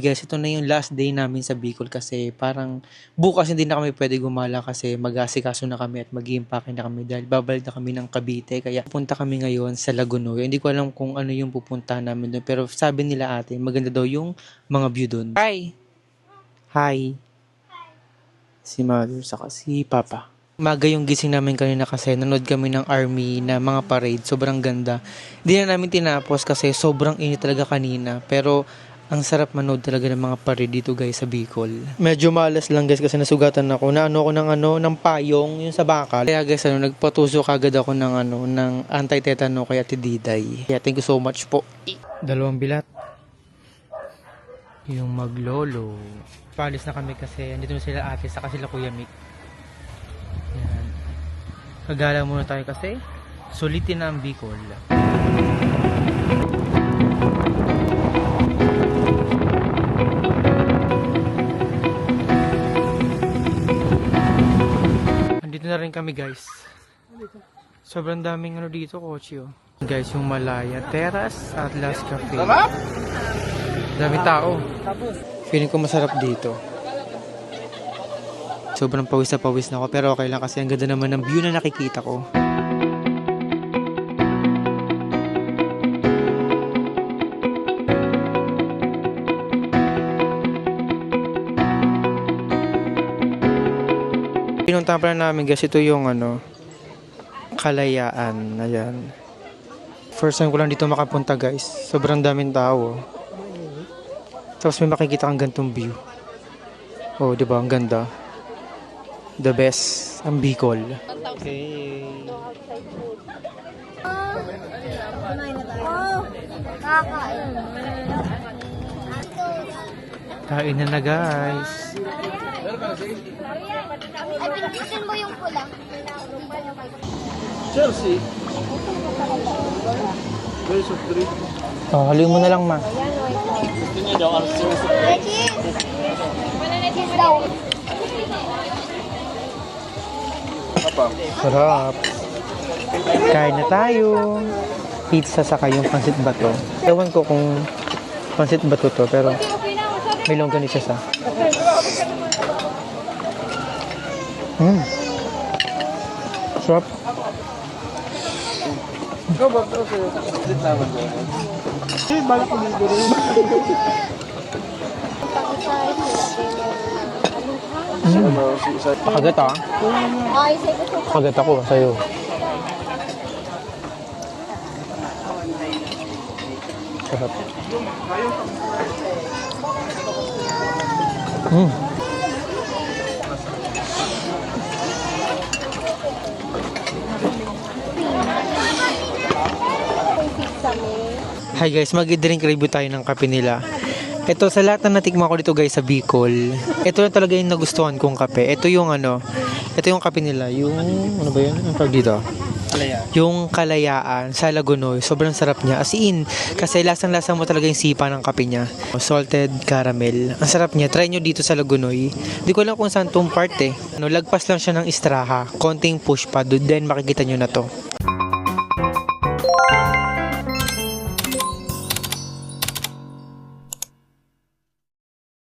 Guys, ito na yung last day namin sa Bicol kasi parang bukas hindi na kami pwede gumala kasi mag-asikaso na kami at mag impake na kami dahil babalik na kami ng Cavite. Kaya punta kami ngayon sa Lagunoy. Hindi ko alam kung ano yung pupuntahan namin doon pero sabi nila ate, maganda daw yung mga view doon. Hi! Hi! Si mother saka si papa. Maga yung gising namin kanina kasi nanood kami ng army na mga parade. Sobrang ganda. Hindi na namin tinapos kasi sobrang init talaga kanina. Pero ang sarap manood talaga ng mga parade dito guys sa Bicol. Medyo malas lang guys kasi nasugatan ako. Na ano ako ng ano ng payong yung sa bakal. Kaya guys ano nagpatuso kagad ako ng ano ng anti-tetano kay Ate Diday. Kaya thank you so much po. Dalawang bilat. Yung maglolo. Palis na kami kasi andito na sila ate saka sila Kuya Mick. Yan. Kagala muna tayo kasi sulitin na ang Bicol. Na rin kami guys. Sobrang daming ano dito, kotse oh. Guys, yung Malaya Terrace Atlas Cafe. Daming tao. Feeling ko masarap dito. Sobrang pawis na pawis na ako pero okay lang kasi ang ganda naman ng view na nakikita ko. Pinuntahan pala namin guys, ito yung ano, kalayaan. Ayan. First time ko lang dito makapunta guys. Sobrang daming tao. oh. Tapos may makikita kang gantong view. Oh, di ba? Ang ganda. The best. Ang Bicol. Okay. Oh, kakain. Kain na na guys. Ay, pinipilitin mo yung pula. Chelsea. Very soft drink. Oh, haluin mo na lang ma. Gusto niya daw ang sauce. Cheese. Cheese daw. Apa? Sarap. Kain na tayo. Pizza saka yung pansit bato. Ewan ko kung pansit bato to, pero may longganisa sa. Mm. Sarap. Ba? Ito sa'yo. Sit naman ko. Eh, balak ko dito rin. Ano, si isa. Kagat ah. Ay, say gusto ko. Kagat ako sa'yo. Sarap. Mm. Hi guys, mag-drink review tayo ng kape nila. Ito sa lahat na natikman ko dito guys sa Bicol. Ito na talaga yung nagustuhan kong kape. Ito yung ano, ito yung kape nila. Yung, ano ba yun? Ang tawag dito? Kalaya. Yung kalayaan sa Lagunoy. Sobrang sarap niya. As in, kasi lasang-lasang mo talaga yung sipa ng kape niya. Salted caramel. Ang sarap niya. Try nyo dito sa Lagunoy. Hindi ko alam kung saan tong part eh. Ano, lagpas lang siya ng Istraha. Konting push pa. Then makikita nyo na to.